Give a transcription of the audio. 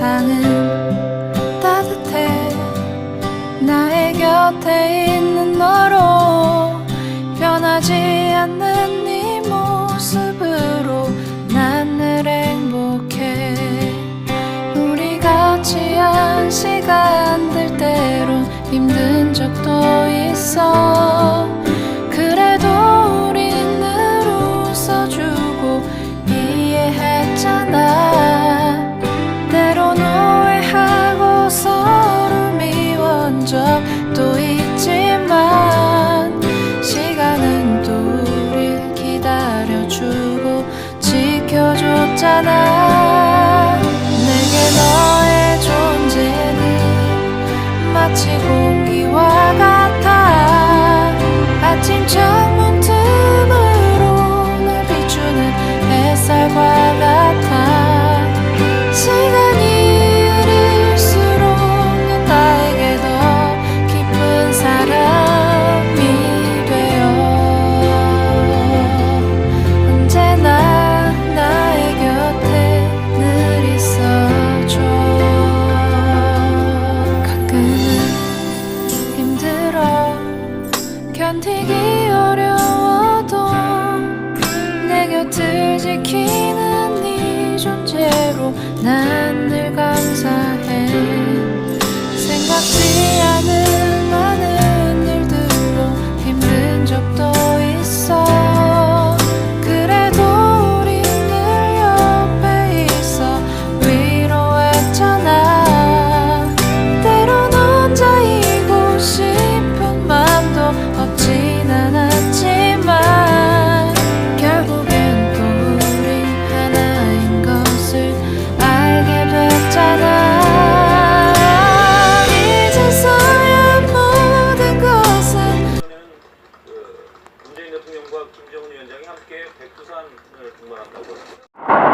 세상은 따뜻해. 나의 곁에 있는 너로 변하지 않는 네 모습으로 난 늘 행복해. 우리 같이 한 시간 들 때론 힘든 적도 있어 지켜줬잖아. 내게 너의 존재는 마치 공 견디기 어려워도 내 곁을 지키는 네 존재로 난 늘 감사 Não, não.